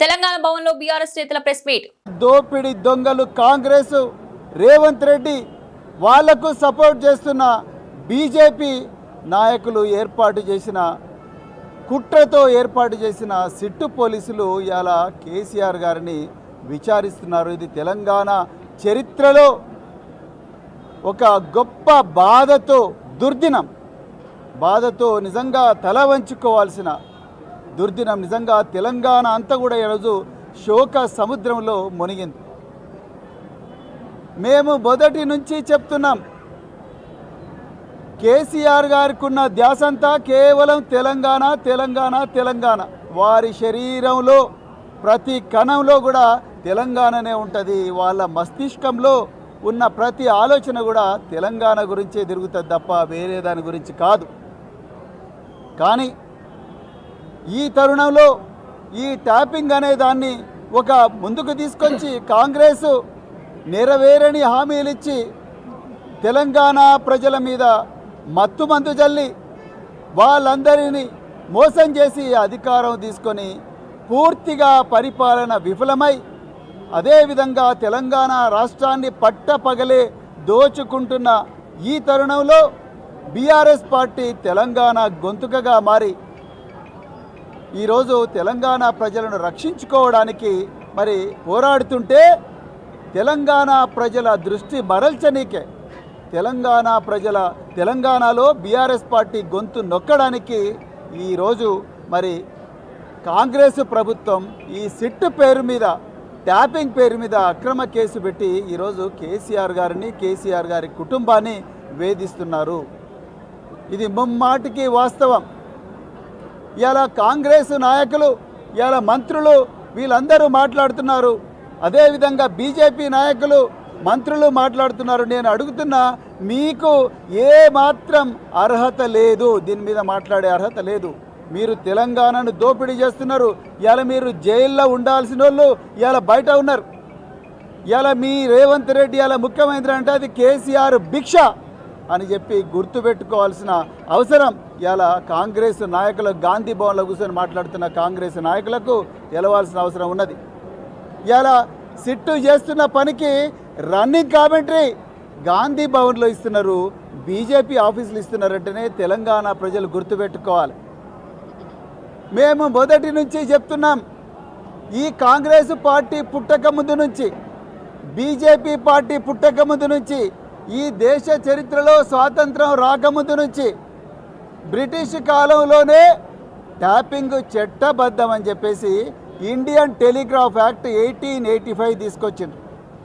తెలంగాణ భవన్లో బీఆర్ఎస్ నేతల press meet. దోపిడి దొంగలు కాంగ్రెస్ రేవంత్ రెడ్డి వాళ్ళకు సపోర్ట్ చేస్తున్న బీజేపీ నాయకులు ఏర్పాటు చేసిన కుట్రతో ఏర్పాటు చేసిన సిట్టు పోలీసులు ఇలా కేసీఆర్ గారిని విచారిస్తున్నారు. ఇది తెలంగాణ చరిత్రలో ఒక గొప్ప బాధతో దుర్దినం బాధతో నిజంగా తల వంచుకోవాల్సిన దుర్దినం నిజంగా తెలంగాణ అంతా కూడా ఈరోజు శోక సముద్రంలో మునిగింది. మేము మొదటి నుంచి చెప్తున్నాం కేసీఆర్ గారికి ఉన్న ధ్యాసంతా కేవలం తెలంగాణ తెలంగాణ తెలంగాణ. వారి శరీరంలో ప్రతి కణంలో కూడా తెలంగాణనే ఉంటుంది. వాళ్ళ మస్తిష్కంలో ఉన్న ప్రతి ఆలోచన కూడా తెలంగాణ గురించే తిరుగుతుంది తప్ప వేరే దాని గురించి కాదు. కానీ ఈ తరుణంలో ఈ ట్యాపింగ్ అనే దాన్ని ఒక ముందుకు తీసుకొచ్చి కాంగ్రెస్ నెరవేరని హామీలు ఇచ్చి తెలంగాణ ప్రజల మీద మత్తుమందు జల్లి వాళ్ళందరినీ మోసం చేసి అధికారం తీసుకొని పూర్తిగా పరిపాలన విఫలమై అదేవిధంగా తెలంగాణ రాష్ట్రాన్ని పట్టపగలే దోచుకుంటున్న ఈ తరుణంలో బీఆర్ఎస్ పార్టీ తెలంగాణ గొంతుకగా మారి ఈరోజు తెలంగాణ ప్రజలను రక్షించుకోవడానికి మరి పోరాడుతుంటే తెలంగాణ ప్రజల దృష్టి మరల్చనీకే. తెలంగాణ ప్రజల తెలంగాణలో బీఆర్ఎస్ పార్టీ గొంతు నొక్కడానికి ఈరోజు మరి కాంగ్రెస్ ప్రభుత్వం ఈ సిట్ పేరు మీద ట్యాపింగ్ పేరు మీద అక్రమ కేసు పెట్టి ఈరోజు కేసీఆర్ గారిని కేసీఆర్ గారి కుటుంబాన్ని వేధిస్తున్నారు. ఇది ముమ్మాటికి వాస్తవం. ఇలా కాంగ్రెస్ నాయకులు ఇలా మంత్రులు వీళ్ళందరూ మాట్లాడుతున్నారు. అదేవిధంగా బీజేపీ నాయకులు మంత్రులు మాట్లాడుతున్నారు. నేను అడుగుతున్నా మీకు ఏ మాత్రం అర్హత లేదు. దీని మీద మాట్లాడే అర్హత లేదు. మీరు తెలంగాణను దోపిడీ చేస్తున్నారు. ఇలా మీరు జైల్లో ఉండాల్సిన వాళ్ళు ఇలా బయట ఉన్నారు. ఇలా మీ రేవంత్ రెడ్డి ఇలా ముఖ్యమంత్రి అంటే అది కేసీఆర్ భిక్ష. అని చెప్పి గుర్తుపెట్టుకోవాల్సిన అవసరం. ఇలా కాంగ్రెస్ నాయకులు గాంధీ భవన్లో కూర్చొని మాట్లాడుతున్న కాంగ్రెస్ నాయకులకు తెలవాల్సిన అవసరం ఉన్నది. ఇలా సిట్టు చేస్తున్న పనికి రన్నింగ్ కామెంటరీ గాంధీ భవన్లో ఇస్తున్నారు బీజేపీ ఆఫీసులు ఇస్తున్నారంటేనే తెలంగాణ ప్రజలు గుర్తుపెట్టుకోవాలి. మేము మొదటి నుంచి చెప్తున్నాం ఈ కాంగ్రెస్ పార్టీ పుట్టక ముందు నుంచి బీజేపీ పార్టీ పుట్టక ముందు నుంచి ఈ దేశ చరిత్రలో స్వాతంత్రం రాకముందు నుంచి బ్రిటిష్ కాలంలోనే ట్యాపింగ్ చట్టబద్ధం అని చెప్పేసి Indian telegraph act eighteen eighty five తీసుకొచ్చిండ్రు.